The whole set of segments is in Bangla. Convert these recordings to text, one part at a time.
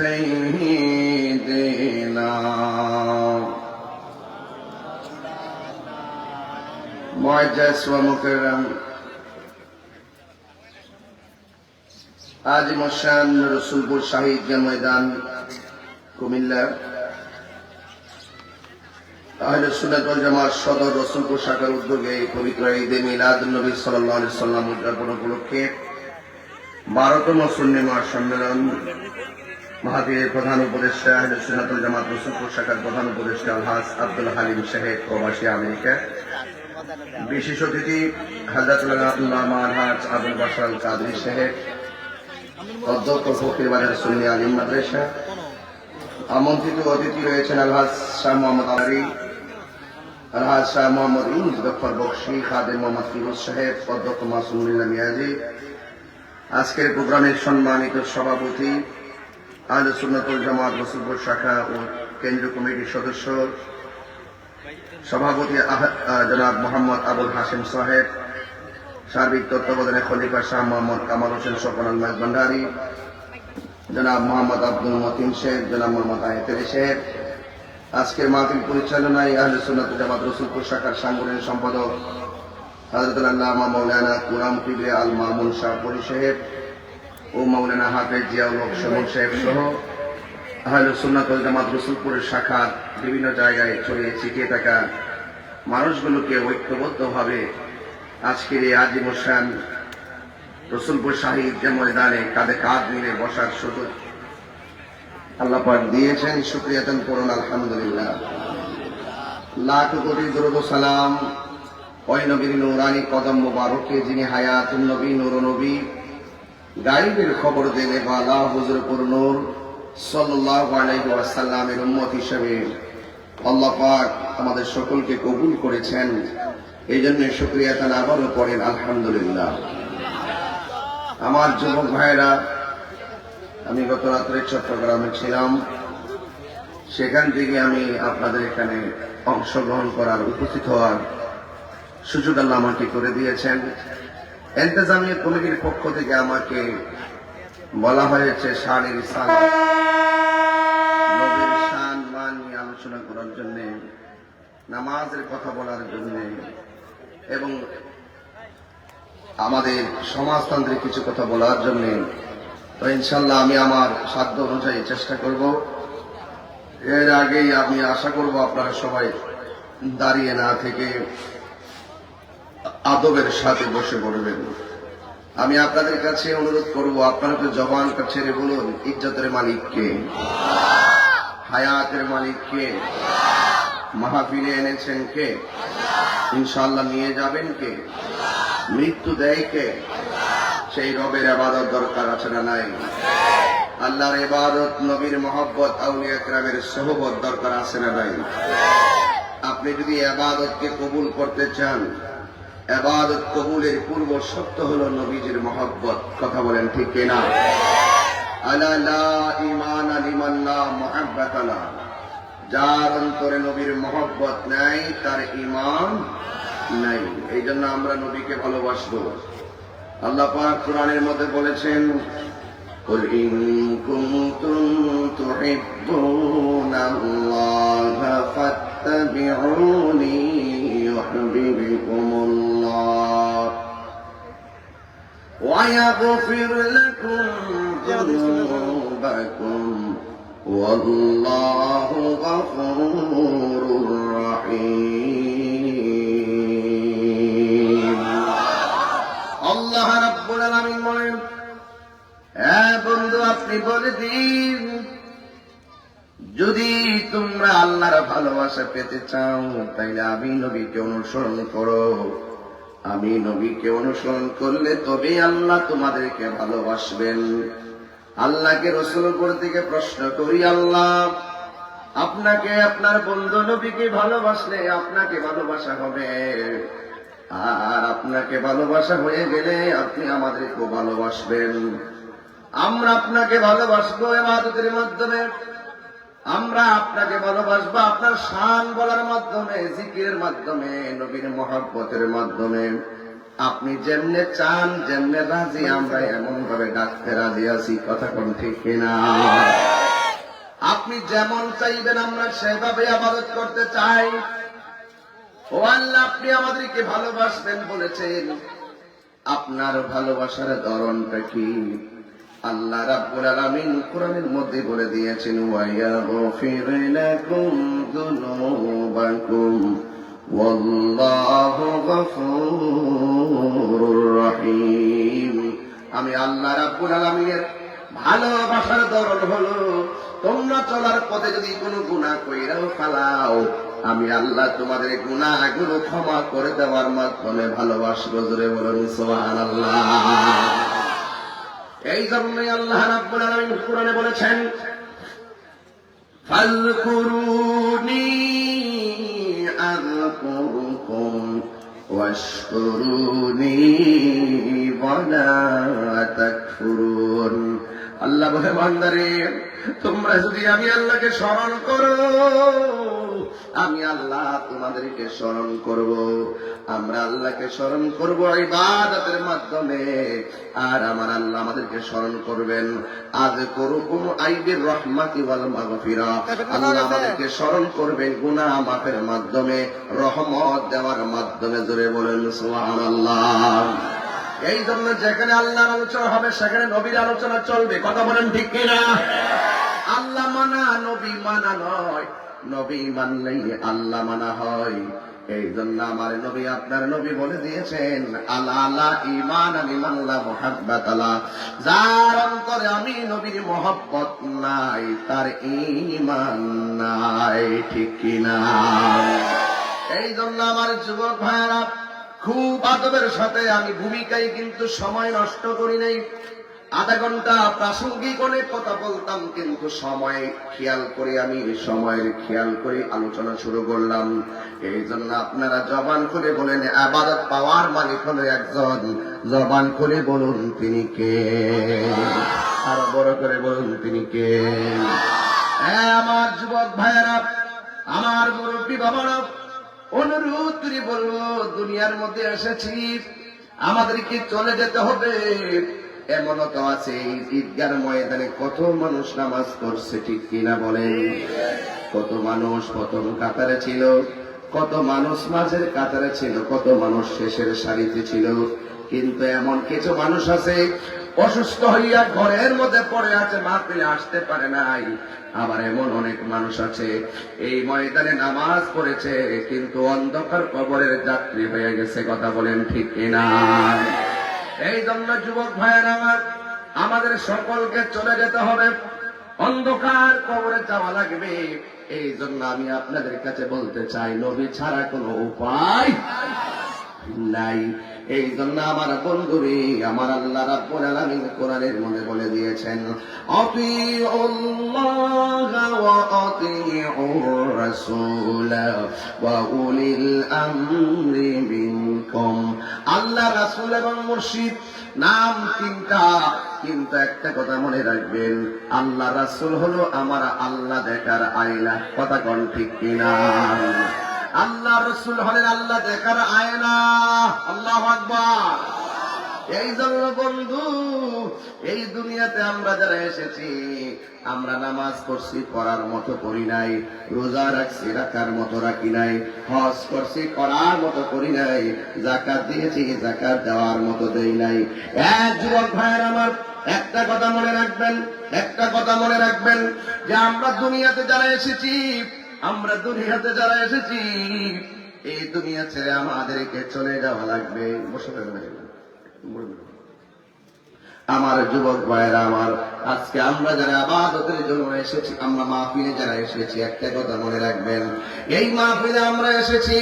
سيدنا معجز ومكرم আজিম শান রসুলপুর শাহিদ ময়দান কুমিল্লা আহলে সুন্নাত ওয়াল জামাত সদর রসুলপুর শাখার উদ্যোগে পবিত্র ঈদে মিলাদ নবী সাল্লাল্লাহু আলাইহি সাল্লাম উদযাপন উপলক্ষে বারোতম সুন্নি মহাসম্মেলন মাহাতির প্রধান উপদেষ্টা ওয়াল জামাত রসুলপুর শাখার প্রধান উপদেষ্টা আলহাজ আব্দুল হালিম সাহেব প্রবাসী আমেরিকা। বিশেষ অতিথি হাজরাতুল্লাহ মারহাজ আবুল বাসাল কাদরি সাহেব অধ্যক্ষ ফকির বাজার সুন্নি আলিম মাদ্রাসা। আমন্ত্রিত অতিথি রয়েছেন আলহাজ শাহ মোহাম্মদ আলী আলহাজ শাহ মোহাম্মদ ইউনুস গফর বক্সি খাদেম মোহাম্মদ ফিরোজ সাহেব অধ্যক্ষ মাসুমুল্লাহ মিয়াজি। আজকের প্রোগ্রামের সম্মানিত সভাপতি আল সুন্নতুল জামাত রসুলপুর শাখা ও কেন্দ্রীয় কমিটির সদস্য, সভাপতি জনাব মোহাম্মদ আবুল হাসিম সাহেব, সার্বিক তত্ত্বাবধানে খলিফা শাহ মোহাম্মদ কামাল হোসেন স্বপন আলমাজ ভান্ডারী, জনাব মোহাম্মদ আব্দুল মতিন শেখ, জনাব মোহাম্মদ আয়তেরি শেখ। আজকের মাহফিল পরিচালনায় আহলে সুন্নাত জামাত রসুলপুর শাখার সাংগঠনিক সম্পাদক হজরতুল আল্লামা মৌলানা কুরাম কিবরে আল মামুন শাহ পরি ও মৌলানা হাফেজ জিয়াউল হক সমন সাহেব সহ আহলে সুন্নাত জামাত রসুলপুরের শাখার বিভিন্ন জায়গায় ছড়িয়ে ছিটিয়ে থাকা মানুষগুলোকে ঐক্যবদ্ধভাবে আজকের এই আজিম হোসেন রসুলপুর শাহিদ যে ময়দানে কাঁধে কাঁধ মিলে বসার সুযোগ আল্লাহ পাক দিয়েছেন। শুক্রিয়াতন করুন, আলহামদুলিল্লাহ। লাখ কোটি দরুদ সালাম ওই নবীর নুরানি কদম মুবারকে যিনি হায়াতুন নবী নুর নবী গাইবের খবর দেনে বালা হুজুরপুর নূর সাল্লাল্লাহু আলাইহি ওয়াসাল্লামের উম্মত হিসেবে। আল্লাহ পাক আমাদের সকলকে কবুল করেছেন। এই জন্য শুক্রিয়া তান আবারও পড়েন আলহামদুলিল্লাহ। আমার যুবক ভাইরা আমি গত রাত্রে চট্টগ্রামে ছিলাম। সেখান থেকে আমি আপনাদের এখানে অংশগ্রহণ করার উপস্থিত হওয়ার সুযোগ আল্লাহ আমাকে করে দিয়েছেন। এন্তেজামিয়া কমিটির পক্ষ থেকে আমাকে বলা হয়েছে শানের নবীর শান। নিয়ে আলোচনা করার জন্য, নামাজের কথা বলার জন্য এবং আমাদের সমাজতান্ত্রিক কিছু কথা বলার জন্য, তো ইনশাল্লাহ আমি আমার সাধ্য অনুযায়ী চেষ্টা করব। এর আগেই আমি আশা করব আপনারা সবাই দাঁড়িয়ে না থেকে আদবের সাথে বসে পড়বেন। আমি আপনাদের কাছে অনুরোধ করব, আপনারা তো জবানটা ছেড়ে বলুন, ইজ্জতের মালিককে। হায়াতের মালিককে। মাহফিলে এনেছেন কে? ইনশাল্লাহ নিয়ে যাবেন কে? মৃত্যু দেয় কে? সেই রবের আবাদত দরকার আছে না নাই? আল্লাহর ইবাদত, নবীর মহব্বত, আউলিয়া একরামের সহবত দরকার আছে না নাই? আপনি যদি আবাদতকে কবুল করতে চান আবাদত কবুলের পূর্ব শর্ত হলো নবীজির মহব্বত কথা বলেন ঠিক কিনা আলা লা ঈমান লিমান লা মুহাব্বাত লা যার অন্তরে নবীর মহব্বত নাই তার ঈমান নাই এই জন্য আমরা নবীকে ভালোবাসবো আল্লাহ পাক কোরআনের মধ্যে বলেছেন قل إن كنتم تحبون الله فاتبعوني يحببكم الله ويغفر لكم ذنوبكم والله غفور رحيم আল্লাহ রাব্বুল আলামিন বলেন হ্যাঁ বন্ধু আপনি আপনি বলে দিন যদি তোমরা আল্লাহর ভালোবাসা পেতে চাও তাইলে আমি নবীকে অনুসরণ করো আমি নবীকে অনুসরণ করলে তবেই আল্লাহ তোমাদেরকে ভালোবাসবেন। আল্লাহকে রসুল উপর থেকে প্রশ্ন করি, আল্লাহ, আপনাকে, আপনার বন্ধু নবীকে ভালোবাসলে আপনাকে ভালোবাসা হবে। আর আপনাকে ভালোবাসা হয়ে গেলে আপনি আমাদেরকেও ভালোবাসবেন। আমরা আপনাকে ভালোবাসবো এমাদতের মাধ্যমে। আমরা আপনাকে ভালোবাসবো, আপনার শান বলার মাধ্যমে, জিকিরের মাধ্যমে, নবীর মহব্বতের মাধ্যমে। আপনি যেমনে চান, যেমনে রাজি, আমরা এমন ভাবে ডাকতে রাজি আছি, কথা কোন ঠিক কিনা? আপনি যেমন চাইবেন, আমরা সেভাবে আবাদত করতে চাই। ও আল্লাহ, আপনি আমাদেরকে ভালোবাসবেন বলেছেন। আপনার ভালোবাসার ধরনটা কি? আল্লাহ রাব্বুল আলামিন কোরআনের মধ্যে বলে দিয়েছেন ওয়ায়াগফির লাকুম যুনুবাকুম, ওয়াল্লাহু গফুরুর রহিম। আমি আল্লাহ রাব্বুল আলামিনের ভালোবাসার ধরন হলো, তোমরা চলার পথে যদি কোনো গুনাহ কইরাও ফালাও, আমি আল্লাহ তোমাদের গুনাহগুলো ক্ষমা করে দেওয়ার মাধ্যমে ভালোবাসবো। জোরে বলুন, সুবহানাল্লাহ। এই জন্যই আল্লাহ রাব্বুল আলামিন কোরআনে বলেছেন, ফাযকুরুনি আযকুরুকুম ওয়াশকুরুনি ওয়ালা তাকফুরুন। আল্লাহ বলে, বান্দারে, তোমরা যদি আমি আল্লাহকে স্মরণ করো আমি আল্লাহ তোমাদেরকে স্মরণ করব। আমরা আল্লাহকে স্মরণ করব ইবাদতের মাধ্যমে। আর আমার আল্লাহ আমাদেরকে স্মরণ করবেন। আজ করুকুম আইবির রহমাতি ওয়াল মাগফিরা। আল্লাহ আমাদেরকে স্মরণ করবেন গুনাহ মাফের মাধ্যমে, রহমত দেওয়ার মাধ্যমে। জোরে বলেন, সুবহানাল্লাহ। এই জন্য যেখানে আল্লাহর আলোচনা হবে, সেখানে নবীর আলোচনা চলবে। কথা বলেন ঠিক কিনা? আল্লাহ মানা, নবী মানা নয়। নবী মানলেই আল্লাহ মানা হয়। এই জন্য আমার নবী আপনার নবী বলে দিয়েছেন আল্লাহ ইমান আমি মাল্লা মোহাব্বত যার অন্তরে আমি নবীর মোহাব্বত নাই, তার ইমান নাই, ঠিক কিনা? এই জন্য আমার যুবক ভাইয়ারা, খুব আদবের সাথে আমি ভূমিকায় কিন্তু সময় নষ্ট করি নাই। আধা ঘণ্টা প্রাসঙ্গিক অনেক কথা বলতাম, কিন্তু সময় খেয়াল করে আমি সময়ের খেয়াল করে আলোচনা শুরু করলাম। এই জন্য আপনারা জবান করে বলেন, আবাদত পাওয়ার মালিক হলো একজন। জবান করে বলুন, তিনি কে? আরও বড় করে বলুন, তিনি কে? হ্যাঁ আমার যুবক ভাইয়েরা, আমার মুরব্বী বাবারা, অনুরোধ করে বলব, দুনিয়ার মধ্যে এসেছি, আমাদেরকে চলে যেতে হবে। এমনও তো আছে, এই ঈদগার ময়দানে কত মানুষ নামাজ পড়ছে, ঠিক কিনা বলেন? কত মানুষ প্রথম কাতারে ছিল, কত মানুষ মাঝের কাতারে ছিল, কত মানুষ শেষের সারিতে ছিল। কিন্তু এমন কিছু মানুষ আছে, অসুস্থ হইয়া ঘরের মধ্যে পড়ে আছে, মাহফিলে আসতে পারে নাই। আবার এমন অনেক মানুষ আছে, এই ময়দানে নামাজ পড়েছে, কিন্তু অন্ধকার কবরের যাত্রী হয়ে গেছে, কথা বলেন ঠিক কিনা? এই জন্য যুবক ভাইয়ের আমার, আমাদের সকলকে চলে যেতে হবে। অন্ধকার কবরে যাওয়া লাগবে। এই জন্য আমি আপনাদের কাছে বলতে চাই, নবী ছাড়া কোনো উপায় নাই। এই জন্য আমার বন্ধুরে, আমার আল্লাহ রাব্বুল আলামিন কোরআনের মধ্যে বলে দিয়েছেন আতিউল্লাহ ওয়া আতিউর রাসূল ওয়া উলিল আমরি মিনকুম। আল্লাহ, রাসূল এবং মুর্শিদ, নাম তিনটা, কিন্তু একটা কথা মনে রাখবেন, আল্লাহ, রাসূল হলো আমার আল্লাহ দেখার আইলা। কথা কোন ঠিক কিনা? আল্লাহ রসুল হলেন আল্লাহ দেখার আয়না। আল্লাহ আকবার। এই জন্য বন্ধু, এই দুনিয়াতে আমরা যারা এসেছি, আমরা নামাজ পড়ছি, পড়ার মতো করি নাই, রোজা রাখছি, রাখার মতো রাখি নাই, হজ করছি, করার মতো করি নাই জাকাত দিয়েছি জাকাত দেওয়ার মতো দেই নাই। এক যুবক ভাইয়ের আমার একটা কথা মনে রাখবেন, একটা কথা মনে রাখবেন যে আমরা দুনিয়াতে যারা এসেছি আমরা দুনিয়াতে যারা এসেছি, এই দুনিয়া ছেড়ে আমাদেরকে চলে যাওয়া লাগবে। বসে আমার যুবক ভাইয়েরা, আমার আজকে আমরা যারা আবাদতের জন্য এসেছি, আমরা মাহফিলে যারা এসেছি, একটা কথা মনে রাখবেন, এই মাহফিলে আমরা এসেছি,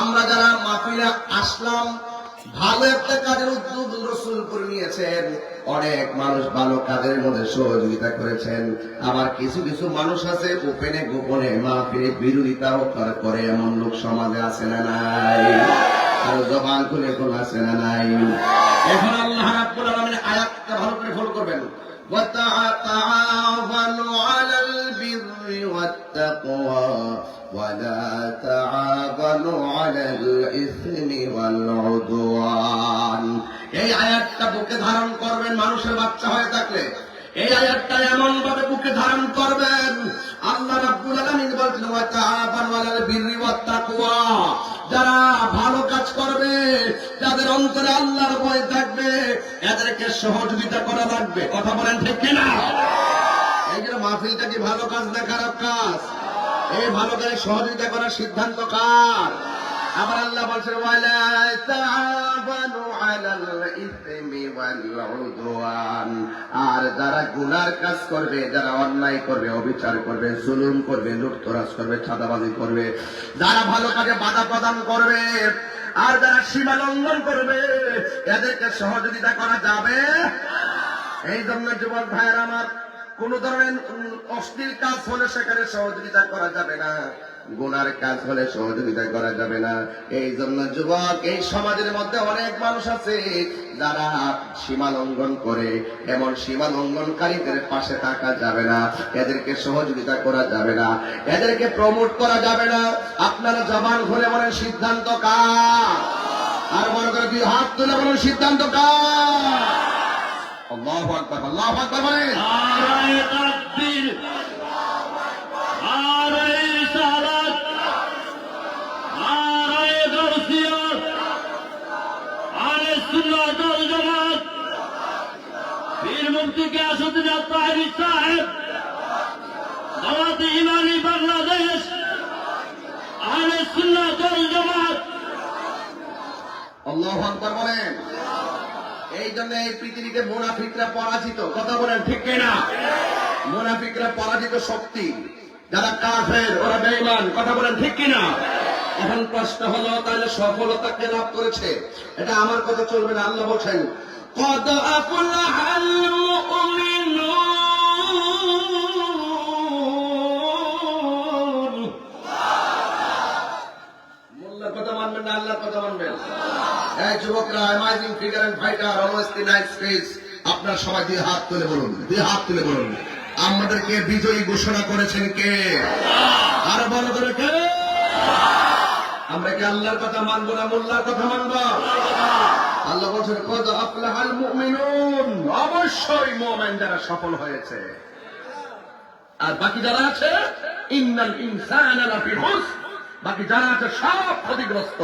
আমরা যারা মাহফিলে আসলাম, ভালো একটা কাজের উদ্যোগ রসুল করে নিয়েছেন। অনেক মানুষ ভালো কাজের মধ্যে সহযোগিতা করেছেন আবার কিছু কিছু মানুষ আছে গোপনে গোপনে মাহফিলে বিরোধিতাও কর- করে এমন লোক সমাজে আছে না নাই আর জবান খুলে কোন আছে না নাই এখন আল্লাহ রাব্বুল আলামিন আয়াতটা ভালো করে ফলো করবেন وتعاونوا على البر والتقوى ولا تعاونوا على الإثم والعدوان এই আয়াতটা বুকে ধারণ করবেন মানুষের বাচ্চা হয়ে থাকলে। এই আয়াতটা এমন ভাবে বুকে ধারণ করবেন, আল্লাহ রাব্বুল আলামিন বলছেন ওয়া তাআবানু আলাল বিররি ওয়াত তাকওয়া যারা ভালো কাজ করবে, যাদের অন্তরে আল্লাহর ভয় থাকবে, এদেরকে সহযোগিতা করা লাগবে। কথা বলেন ঠিক কিনা? এই যে মাহফিলটা কি ভালো কাজ না খারাপ কাজ? এই ভালো কাজে সহযোগিতা করার সিদ্ধান্ত কার? আবার আল্লাহ উদওয়ান। আর যারা গুনার কাজ করবে, যারা অন্যায় করবে, অবিচার করবে, জুলুম করবে, লুটতরাজ করবে ছাদাবাজি করবে, যারা ভালো কাজে বাধা প্রদান করবে, আর যারা সীমা লঙ্ঘন করবে, এদেরকে সহযোগিতা করা যাবে? এই জন্য যুবক ভাইয়ের আমার, কোন ধরনের অশ্লীল কাজ হলে সেখানে সহযোগিতা করা যাবে না। গুনার কাজ হলে সহযোগিতা করা যাবে না। এই জন্য যুবক, এই সমাজের মধ্যে অনেক মানুষ আছে যারা সীমা লঙ্ঘন করে। এমন সীমা লঙ্ঘনকারীদের পাশে থাকা যাবে না। এদেরকে সহযোগিতা করা যাবে না। এদেরকে প্রমোট করা যাবে না। আপনারা জবান খুলে বলেন, সিদ্ধান্ত কার? আর মনে করে দুই হাত তুলে বলেন, সিদ্ধান্ত কার? আল্লাহু আকবার নারায়ে তাকবীর নারায়ে রিসালাত নারায়ে গাউসিয়া আলে সুন্নাত ওয়াল জামাত মুফতি গিয়াসউদ্দিন আত্তাহিরি সাহেব। দাওয়াত ইমানি বাংলাদেশ আলে সুন্নাত ওয়াল জামাত। আল্লাহু আকবার বলেন। এই জন্য এই পৃথিবীতে মোনাফিকরা পরাজিত। কথা বলেন ঠিক কিনা? মোনাফিকরা পরাজিত শক্তি। যারা কাফের, ওরা বেঈমান। কথা বলেন ঠিক কিনা? এখন প্রশ্ন হলো, তাহলে সফলতা কে লাভ করেছে? এটা আমার কথা চলবে না, আল্লাহ বলছেন কদ আফলাহাল মুমিনুন মোল্লার কথা মানবেন না, আল্লাহর কথা মানবেন। এই যুবকরা amazing figure and fighter always the night space আপনার সবাই দিয়ে হাত তুলে বলুন দিয়ে হাত তুলে বলুন। আমাদেরকে বিজয়ী ঘোষণা করেছেন কে? আর বলো করে কে? আমরা কি আল্লাহর কথা মানবো না মোল্লার কথা মানবো? আল্লাহ বলছেন, কদ আফলাহাল মুমিনুন? অবশ্যই মুমিন যারা সফল হয়েছে। আর বাকি যারা আছে, ইন্নাল ইনসানা লাফি খুস বাকি যারা আছে, সব ক্ষতিগ্রস্ত।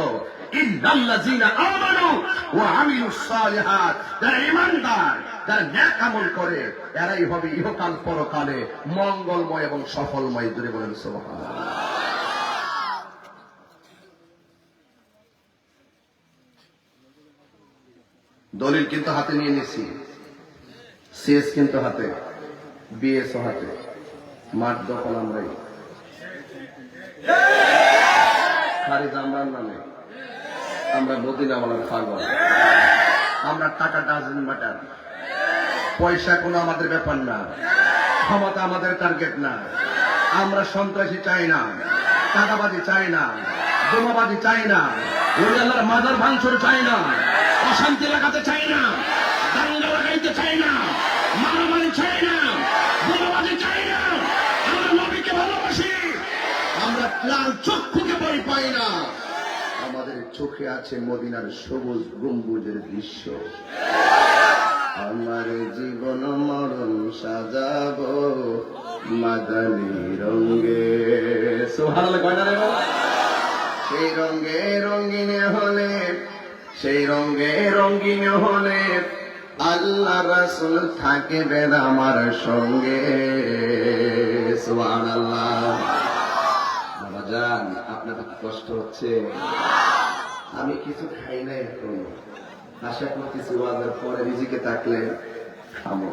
যারা ঈমানদার, যারা নেক আমল করে, এরাই হবে ইহকাল পরকালে মঙ্গলময় এবং সফলময়। জুড়ে বলেন, সুবহানাল্লাহ। দলিল কিন্তু হাতে নিয়ে নিছি। সিএস কিন্তু হাতে, বিএসও হাতে। মাঠ দখল আমরাই। খারিজ আমরার নামে। আমরা মদিনাওয়ালার পাগল আমরা টাকা ডাজেন ম্যাটার। পয়সা কোনো আমাদের ব্যাপার না। ক্ষমতা আমাদের টার্গেট না। আমরা সন্ত্রাসী চাই না। টাকাবাজি চাই না। বোমাবাজি চাই না। মাজার ভাঙচুর চাই না। অশান্তি লাগাতে চাই না, দাঙ্গা লাগাইতে চাই না, মারামারি চাই না, বোমাবাজি চাই না। আমরা নবীকে ভালোবাসি, আমরা লাল চক্ষুকে বই পাই না। আমাদের চোখে আছে মদিনার সবুজ গম্বুজের দৃশ্য। আমার জীবন মরণ সাজাব মাদানি রঙ্গে সোহাল সেই রঙ্গে রঙ্গিনে হলে সেই রঙ্গে রঙ্গিন হলে আল্লাহ রাসুল থাকবেন আমার সঙ্গে। সুবহান আল্লাহ বাবা আপনার কষ্ট হচ্ছে। আমি কিছু খাই না এখন। আশা করতেছি পরে নিজেকে থাকলে থামো